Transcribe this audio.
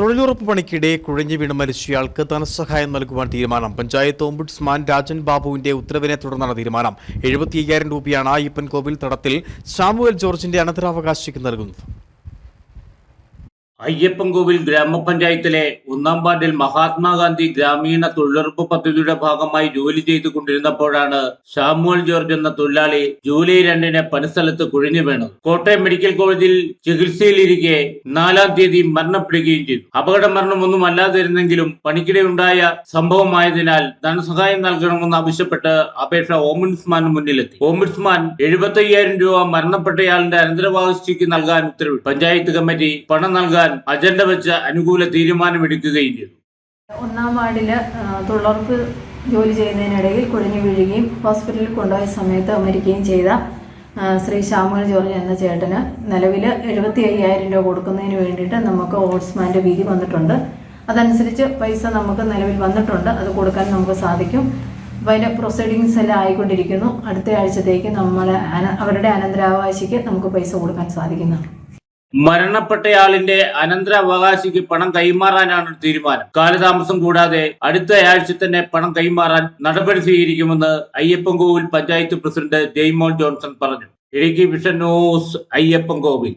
തൊഴിലുറപ്പ് പണിക്കിടെ കുഴഞ്ഞു വീണ് മരിച്ചയാൾക്ക് ധനസഹായം നൽകുവാൻ തീരുമാനം. പഞ്ചായത്ത് ഓംബുഡ്സ്മാൻ രാജൻ ബാബുവിന്റെ ഉത്തരവിനെ തുടർന്നാണ് തീരുമാനം. എഴുപത്തി അയ്യായിരം രൂപയാണ് അയ്യപ്പൻ കോവിൽ തടത്തിൽ സാമുവൽ ജോർജിന്റെ അനന്തരാവകാശിക്ക് നൽകുന്നത്. അയ്യപ്പൻകോവിൽ ഗ്രാമപഞ്ചായത്തിലെ ഒന്നാം വാർഡിൽ മഹാത്മാഗാന്ധി ഗ്രാമീണ തൊഴിലുറപ്പ് പദ്ധതിയുടെ ഭാഗമായി ജോലി ചെയ്തു കൊണ്ടിരുന്നപ്പോഴാണ് ഷാമുവൽ ജോർജ് എന്ന തൊഴിലാളി ജൂലൈ രണ്ടിന് പണിസ്ഥലത്ത് കുഴിഞ്ഞു വീണത്. കോട്ടയം മെഡിക്കൽ കോളേജിൽ ചികിത്സയിലിരിക്കെ നാലാം തീയതി മരണപ്പെടുകയും ചെയ്തു. അപകട മരണമൊന്നും അല്ലാതിരുന്നെങ്കിലും പണിക്കിടെയുണ്ടായ സംഭവമായതിനാൽ ധനസഹായം നൽകണമെന്ന് ആവശ്യപ്പെട്ട് അപേക്ഷ ഓംബുഡ്സ്മാന് മുന്നിലെത്തി. ഓംബുഡ്സ്മാൻ എഴുപത്തി രൂപ മരണപ്പെട്ടയാളിന്റെ അനന്തരവാസിക്ക് നൽകാൻ ഉത്തരവിട്ടു. പഞ്ചായത്ത് കമ്മിറ്റി പണം നൽകാൻ അജണ്ട വെച്ച് അനുകൂല തീരുമാനമെടുക്കുകയും ചെയ്തു. ഒന്നാം വാർഡിൽ തൊഴിലുറപ്പ് ജോലി ചെയ്യുന്നതിനിടയിൽ കുഴഞ്ഞു വീഴുകയും ഹോസ്പിറ്റലിൽ കൊണ്ടുപോയ സമയത്ത് മരിക്കുകയും ചെയ്ത ശ്രീ ശ്യാമുൽ ജോർജ് എന്ന ചേട്ടന് നിലവിൽ എഴുപത്തി അയ്യായിരം രൂപ കൊടുക്കുന്നതിന് വേണ്ടിയിട്ട് നമുക്ക് ഓട്സ്മാന്റെ വിധി വന്നിട്ടുണ്ട്. അതനുസരിച്ച് പൈസ നമുക്ക് നിലവിൽ വന്നിട്ടുണ്ട്. അത് കൊടുക്കാൻ നമുക്ക് സാധിക്കും. അപ്പോൾ അതിന്റെ പ്രൊസീഡിങ്സ് എല്ലാം ആയിക്കൊണ്ടിരിക്കുന്നു. അടുത്ത ആഴ്ചത്തേക്ക് നമ്മളെ അന- അവരുടെ അനന്തരാവകാശിക്ക് നമുക്ക് പൈസ കൊടുക്കാൻ സാധിക്കുന്നതാണ്. മരണപ്പെട്ടയാളിന്റെ അനന്തരാവകാശിക്ക് പണം കൈമാറാനാണ് തീരുമാനം. കാലതാമസം കൂടാതെ അടുത്ത ആഴ്ച തന്നെ പണം കൈമാറാൻ നടപടി സ്വീകരിക്കുമെന്ന് അയ്യപ്പൻകോവിൽ പഞ്ചായത്ത് പ്രസിഡന്റ് ജെയ്മോൻ ജോൺസൺ പറഞ്ഞു. Idukki vision news Ayyappancoil.